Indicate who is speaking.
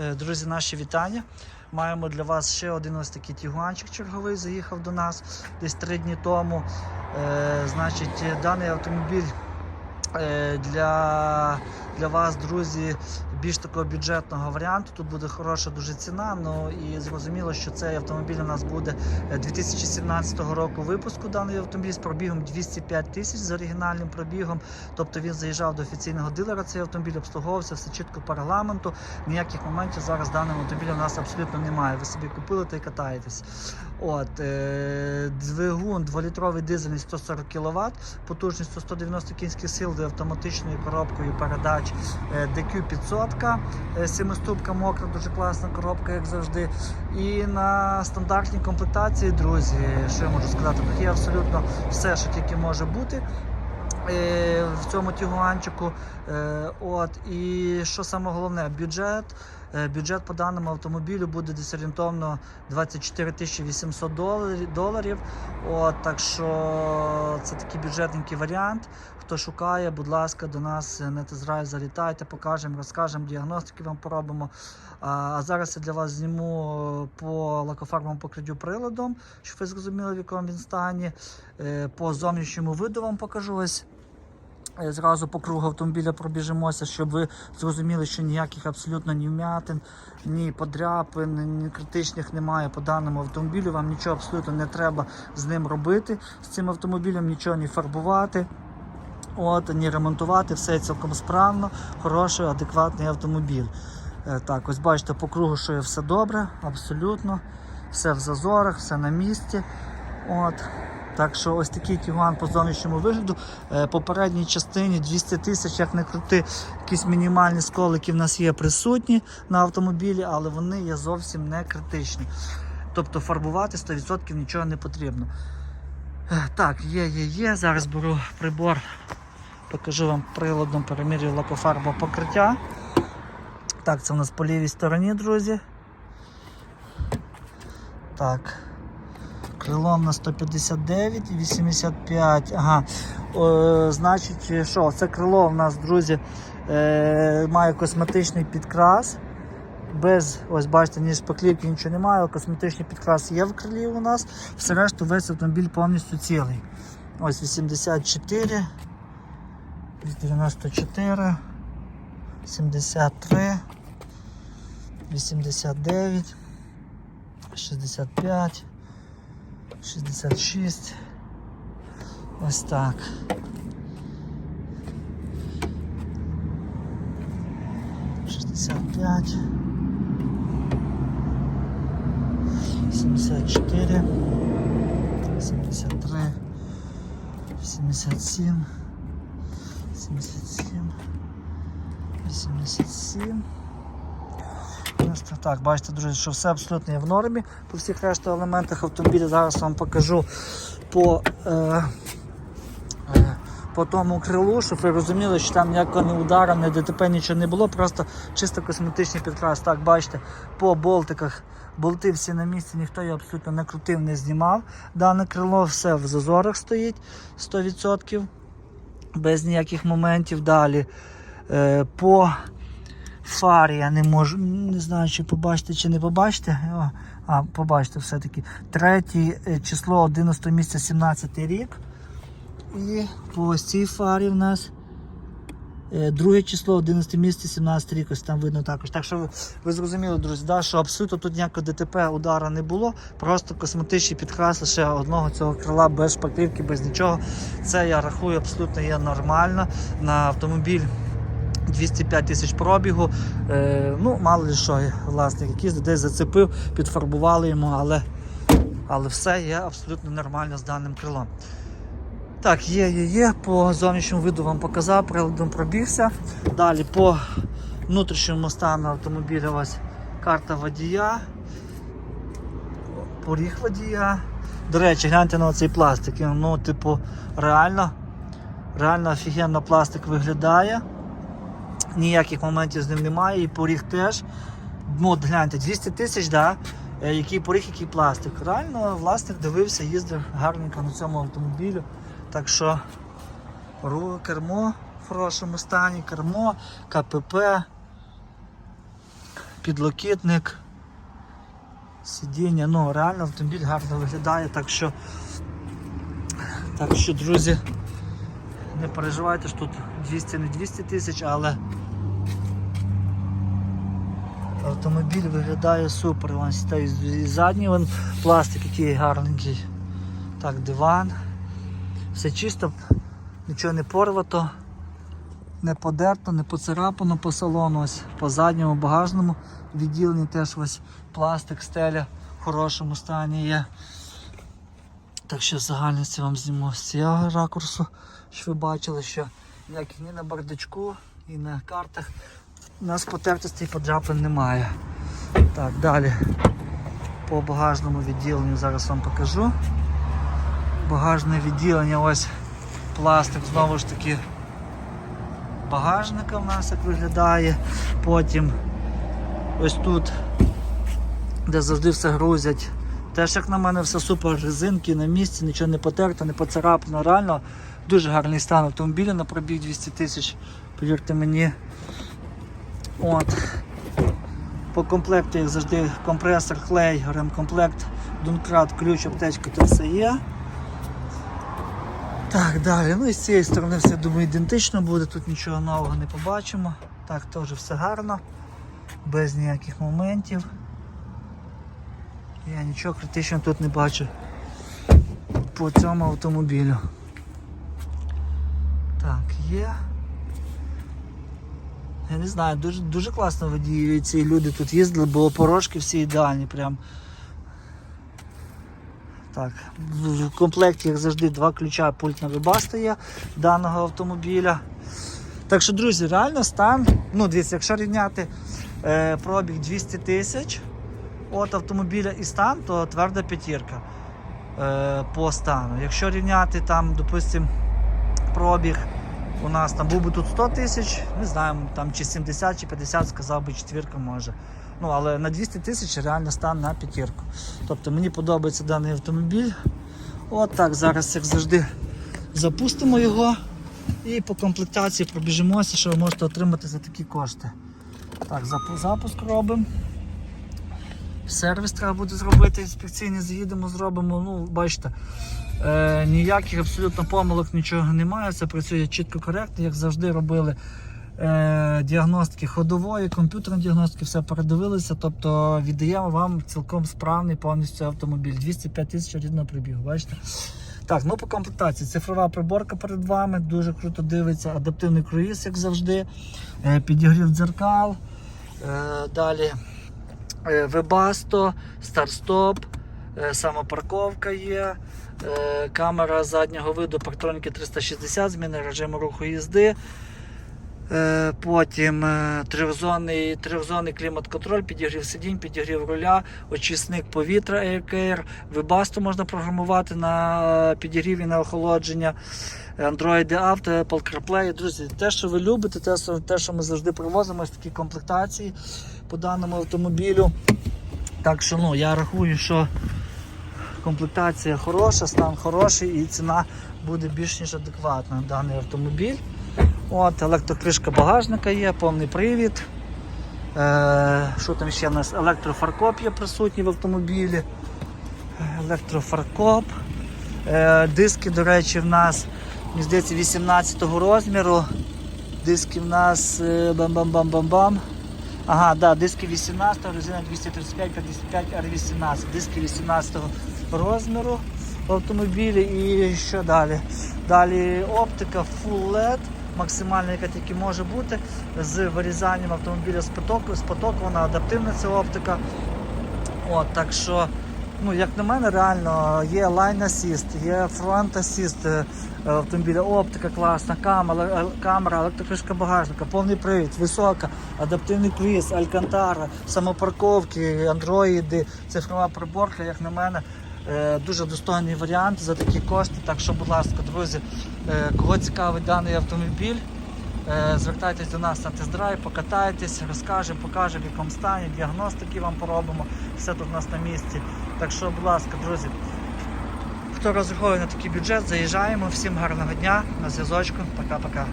Speaker 1: Е, Друзі, наші вітання. Маємо для вас ще один ось такий тігуанчик черговий. Заїхав до нас десь три дні тому. Е, Значить, даний автомобіль е, для, для вас, друзі, більш такого бюджетного варіанту. Тут буде хороша дуже ціна. Ну і зрозуміло, що цей автомобіль у нас буде е, 2017 року випуску. Даний автомобіль з пробігом 205 тисяч з оригінальним пробігом. Тобто він заїжджав до офіційного дилера. Цей автомобіль обслуговувався все чітко по регламенту. Ніяких моментів зараз даного автомобіля у нас абсолютно немає. Ви собі купили та й катаєтесь. От е, двигун 2-літровий дизельний 140 кВт, потужністю 190 кінських сил з автоматичною коробкою передач е, DQ 500, е, семиступка мокра, дуже класна коробка, як завжди. І на стандартній комплектації, друзі, що я можу сказати, тут є абсолютно все, що тільки може бути. е, В цьому тігуанчику. Е, От і що саме головне, бюджет. Е, Бюджет по даному автомобілю буде десь орієнтовно 24 тисячі 800 доларів. От, так що це такий бюджетненький варіант. Хто шукає, будь ласка, до нас на Тезрай залітайте, покажемо, розкажемо, діагностики вам поробимо. А, зараз я для вас зніму по лакофарбовому покриттю приладом, щоб ви зрозуміли, в якому він стані. Е, По зовнішньому виду вам покажу ось. Зразу по кругу автомобіля пробіжимося, щоб ви зрозуміли, що ніяких абсолютно ні вмятин, ні подряпин, ні критичних немає по даному автомобілю. Вам нічого абсолютно не треба з ним робити. З цим автомобілем нічого не фарбувати, от, ні ремонтувати, все цілком справно, хороший, адекватний автомобіль. Е, Так, ось бачите, по кругу, що є все добре, абсолютно. Все в зазорах, все на місці. От. Так що ось такий тігуан по зовнішньому вигляду. Е, По передній частині 200 тисяч, як не крути, якісь мінімальні сколики в нас є присутні на автомобілі, але вони є зовсім не критичні. Тобто фарбувати 100% нічого не потрібно. Е, Так, є, є, є. Зараз беру прибор, покажу вам приладом, перемірюю лакофарбове покриття. Так, це у нас по лівій стороні, друзі. Так. Крилом на 159 і 85. Ага. О, значить, що? Це крило у нас, друзі, е, має косметичний підкрас. Без, ось бачите, ні шпаклівки, нічого немає, косметичний підкрас є в крилі у нас. Все решту весь автомобіль повністю цілий. Ось 84, 94, 73, 89, 65. 66. Ось так. Шестьдесят пять. Семьдесят четыре. Семьдесят три. Семьдесят семь. Семьдесят семь. Восемьдесят семь. 11. Так, бачите, друзі, що все абсолютно є в нормі. По всіх решта елементах автомобіля зараз вам покажу по е, е, по тому крилу, щоб ви розуміли, що там ніякого не удара, не ДТП, нічого не було, просто чисто косметичний підкрас. Так, бачите, по болтиках болти всі на місці, ніхто її абсолютно не крутив, не знімав. Дане крило все в зазорах стоїть 100%, без ніяких моментів. Далі. Е, по фар я не можу, не знаю, чи побачите, чи не побачите. О, а, побачите все-таки. Третє е, число 11 місяця 17 рік. І по ось цій фарі в нас е, друге число 11 місяця 17 рік, ось там видно також. Так що ви, зрозуміли, друзі, да, що абсолютно тут ніякого ДТП удара не було, просто косметичні підкрас лише одного цього крила без шпаклівки, без нічого. Це я рахую абсолютно є нормально на автомобіль. 205 тисяч пробігу. Е, ну, мало ли що, власник якийсь десь зацепив, підфарбували йому, але, але все є абсолютно нормально з даним крилом. Так, є, є, є. По зовнішньому виду вам показав, приладом пробігся. Далі по внутрішньому стану автомобіля ось карта водія, поріг водія. До речі, гляньте на цей пластик. Ну, типу, реально, реально офігенно пластик виглядає ніяких моментів з ним немає, і поріг теж. Ну, от гляньте, 200 тисяч, да? е, який поріг, який пластик. Реально власник дивився, їздив гарненько на цьому автомобілю. Так що кермо в хорошому стані, кермо, КПП, підлокітник, сидіння. Ну, реально автомобіль гарно виглядає, так що, так що, друзі, не переживайте, що тут 200 не 200 тисяч, але автомобіль виглядає супер. Вон і задній вон пластик який гарненький. Так, диван. Все чисто, нічого не порвато, не подерто, не поцарапано по салону. Ось по задньому багажному відділенні теж ось пластик, стеля в хорошому стані є. Так що в загальності вам зніму з цього ракурсу, що ви бачили, що ніяких ні на бардачку, ні на картах у нас потертостей подряпин немає. Так, далі по багажному відділенню зараз вам покажу. Багажне відділення, ось пластик знову ж таки багажника в нас як виглядає. Потім ось тут, де завжди все грузять. Теж, як на мене, все супер, резинки на місці, нічого не потерто, не поцарапано. Реально дуже гарний стан автомобіля на пробіг 200 тисяч, повірте мені. От. По комплекту, як завжди, компресор, клей, ремкомплект, дункрат, ключ, аптечка, то все є. Так, далі. Ну і з цієї сторони все думаю ідентично буде, тут нічого нового не побачимо. Так, теж все гарно, без ніяких моментів. Я нічого критичного тут не бачу по цьому автомобілю. Так, є. Я не знаю, дуже, дуже класно водії ці люди тут їздили, бо порожки всі ідеальні прям. Так, в комплекті, як завжди, два ключа пультна вибаста є даного автомобіля. Так що, друзі, реально стан, ну дивіться, якщо рівняти е, пробіг 200 тисяч от автомобіля і стан, то тверда п'ятірка е, по стану. Якщо рівняти там, допустим, пробіг у нас там був би тут 100 тисяч, не знаю, там чи 70, чи 50, сказав би четвірка може. Ну, але на 200 тисяч реально стан на п'ятірку. Тобто мені подобається даний автомобіль. От так, зараз, як завжди, запустимо його і по комплектації пробіжимося, що ви можете отримати за такі кошти. Так, запуск робимо. Сервіс треба буде зробити, інспекційний заїдемо, зробимо. Ну, бачите, е, ніяких абсолютно помилок нічого немає, все працює чітко коректно, як завжди робили е, діагностики ходової, комп'ютерної діагностики, все передивилися. Тобто віддаємо вам цілком справний повністю автомобіль. 205 тисяч рідного прибігу, бачите? Так, ну по комплектації. Цифрова приборка перед вами, дуже круто дивиться, адаптивний круїз, як завжди, е, підігрів дзеркал. Е, далі е, Webasto, старт-стоп, самопарковка є, е, камера заднього виду, парктроніки 360, зміни режиму руху їзди. Е, Потім е, трьохзонний, трьохзонний клімат-контроль, підігрів сидінь, підігрів руля, очисник повітря AirCare, Webasto можна програмувати на е, підігрів і на охолодження, Android Auto, Apple CarPlay. Друзі, те, що ви любите, те, те, що ми завжди привозимо, ось такі комплектації по даному автомобілю. Так що ну, я рахую, що комплектація хороша, стан хороший і ціна буде більш ніж адекватна на даний автомобіль. От, електрокришка багажника є, повний привід. Е, що там ще в нас? Електрофаркоп є присутній в автомобілі. Електрофаркоп. Е, диски, до речі, в нас, мені здається, 18 розміру. Диски в нас е, бам-бам-бам-бам-бам. Ага, да, диски 18, резина 235 55 R18. Диски 18 розміру автомобілі. І що далі? Далі оптика Full LED, максимальна, яка тільки може бути, з вирізанням автомобіля з потоку. З потоку вона адаптивна ця оптика. От, так що, ну, як на мене, реально є Line Assist, є Front Assist е, автомобіля, оптика класна, камера, е, камера, електрокришка багажника, повний привід, висока, адаптивний круїз, алькантара, самопарковки, андроїди, цифрова приборка, як на мене. Е, Дуже достойний варіант за такі кошти. Так що, будь ласка, друзі, е, кого цікавить даний автомобіль, Е, Звертайтесь до нас на тест-драйв, покатайтесь, розкажемо, покажемо, в якому стані, діагностики вам поробимо. Все тут у нас на місці. Так що, будь ласка, друзі, хто розраховує на такий бюджет, заїжджаємо. Всім гарного дня, на зв'язочку. Пока-пока.